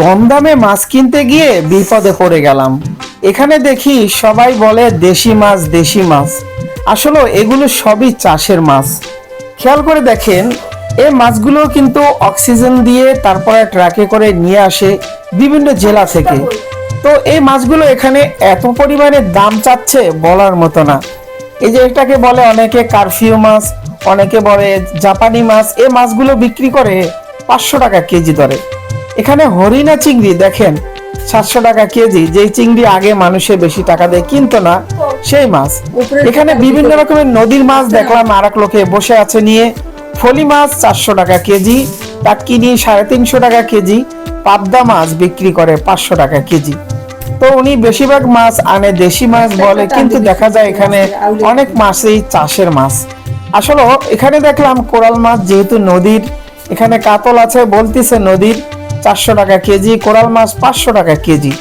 কম দামে মাছ কিনতে গিয়ে বিপদে পড়ে গেলাম। এখানে দেখি সবাই বলে দেশি মাছ দেশি মাছ। আসলে এগুলো সবই চাষের মাছ। খেয়াল করে দেখেন এই মাছগুলো কিন্তু অক্সিজেন দিয়ে তারপরে ট্রাকে করে নিয়ে আসে বিভিন্ন জেলা থেকে। তো এই মাছগুলো এখানে এত পরিমাণে দাম চাচ্ছে বলার মতো না। এই যে এটাকে বলে অনেকে কারফিউ মাছ, অনেকে বলে জাপানি মাছ। এই মাছগুলো বিক্রি করে পাঁচশো টাকা কেজি দরে। এখানে হরিণা চিংড়ি দেখেন সাতশো টাকা কেজি যেই চিংড়ি আগে মানুষে বেশি টাকা দিয়ে কিনতো না সেই মাছ। এখানে বিভিন্ন রকমের নদীর মাছ দেখলাম আর এক লোকে বসে আছে নিয়ে। ফলি মাছ চারশো টাকা কেজি টাটকিনি সাড়ে তিনশো টাকা কেজি পাবদা মাছ বিক্রি করে পাঁচশো টাকা কেজি। তো উনি বেশিরভাগ মাছ আনে দেশি মাছ বলে কিন্তু দেখা যায় এখানে অনেক মাছই চাষের মাছ। আসলে এখানে দেখলাম কোরাল মাছ যেহেতু নদীর এখানে কাতল আছে বলতিছে নদীর চারশো টাকা কেজি কোরাল মাছ পাঁচশো টাকা কেজি।